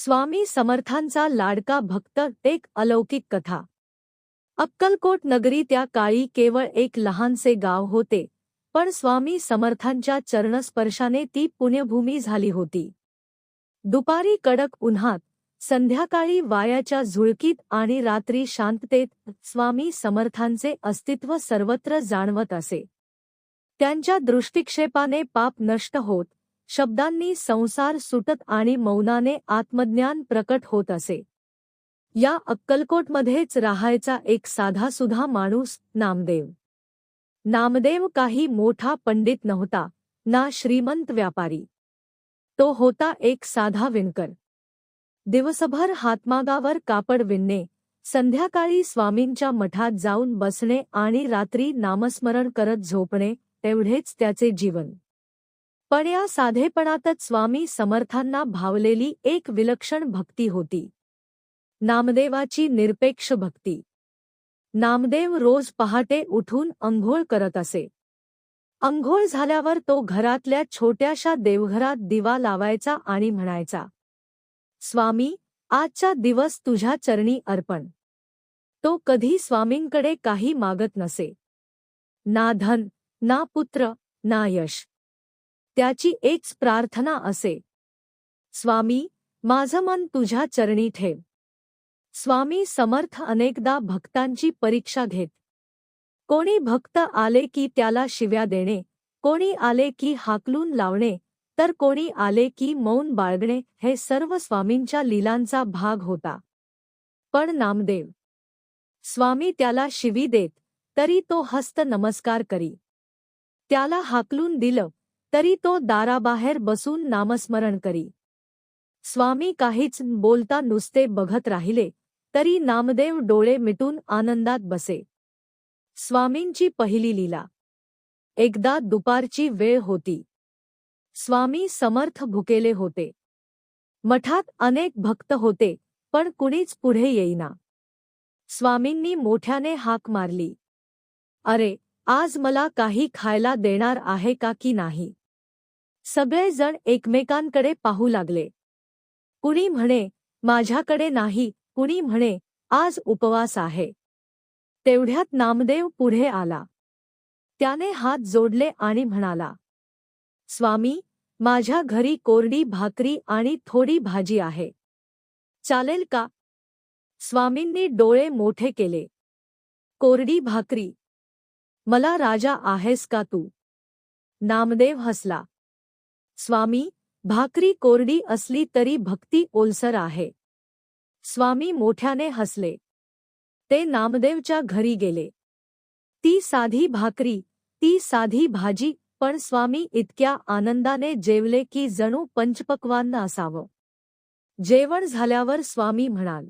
स्वामी समर्थांचा लाडका भक्त एक अलौकिक कथा. अक्कलकोट नगरी त्या काळी केवळ एक लहानसे गाव होते पण स्वामी समर्थांच्या चरणस्पर्शाने ती पुण्यभूमी झाली होती. दुपारी कडक उन्हात संध्याकाळी वायाच्या झुळकीत आणि रात्री शांततेत स्वामी समर्थांचे अस्तित्व सर्वत्र जाणवत असे. त्यांच्या दृष्टिक्षेपाने पाप नष्ट होत शब्दांनी संसार सुटत आणि मौनाने आत्मज्ञान प्रकट होत असे. या अक्कलकोटमध्येच राहायचा एक साधासुधा माणूस नामदेव. नामदेव काही मोठा पंडित नव्हता ना श्रीमंत व्यापारी. तो होता एक साधा विणकर. दिवसभर हातमागावर कापड विणणे संध्याकाळी स्वामींच्या मठात जाऊन बसणे आणि रात्री नामस्मरण करत झोपणे तेवढेच त्याचे जीवन. पण या साधेपणातच स्वामी समर्थांना भावलेली एक विलक्षण भक्ती होती. नामदेवाची निरपेक्ष भक्ती. नामदेव रोज पहाटे उठून अंघोळ करत असे. अंघोळ झाल्यावर तो घरातल्या छोट्याशा देवघरात दिवा लावायचा आणि म्हणायचा स्वामी आजचा दिवस तुझ्या चरणी अर्पण. तो कधी स्वामींकडे काही मागत नसे. ना धन ना पुत्र ना यश. त्याची एकच प्रार्थना असे. स्वामी माझं मन तुझ्या चरणी ठेव. स्वामी समर्थ अनेकदा भक्तांची परीक्षा घेत. कोणी भक्त आले की त्याला शिव्या देणे कोणी आले की हाकलून लावणे तर कोणी आले की मौन बाळगणे हे सर्व स्वामींच्या लीलांचा भाग होता. पण नामदेव स्वामी त्याला शिवी देत तरी तो हस्त नमस्कार करी. त्याला हाकलून दिलं तरी तो दाराबाहेर बसून नामस्मरण करी. स्वामी काहीच बोलता नुसते बघत राहिले तरी नामदेव डोळे मिटून आनंदात बसे. स्वामींची पहिली लीला. एकदा दुपारची वेळ होती. स्वामी समर्थ भुकेले होते. मठात अनेक भक्त होते पण कुणीच पुढे येईना. स्वामींनी मोठ्याने हाक मारली. अरे आज मला काही खायला देणार आहे का की नाही? सगळेजण एकमेकांकडे पाहू लागले. कुणी म्हणे, माझ्याकडे नाही, कुणी म्हणे, आज उपवास आहे. तेवढ्यात नामदेव पुढे आला. त्याने हात जोडले आणि म्हणाला, स्वामी, माझ्या घरी कोरडी भाकरी आणि थोडी भाजी आहे. चालेल का? स्वामींनी डोळे मोठे केले. कोरडी भाकरी? मला राजा आहेस का तू? नामदेव हसला. स्वामी भाकरी कोरडी असली तरी भक्ती ओलसर आहे. स्वामी मोठ्याने हसले. ते नामदेवच्या घरी गेले. ती साधी भाकरी ती साधी भाजी पण स्वामी इतक्या आनंदाने जेवले की जणू पंचपक्वान्न असावं. जेवण झाल्यावर स्वामी म्हणाल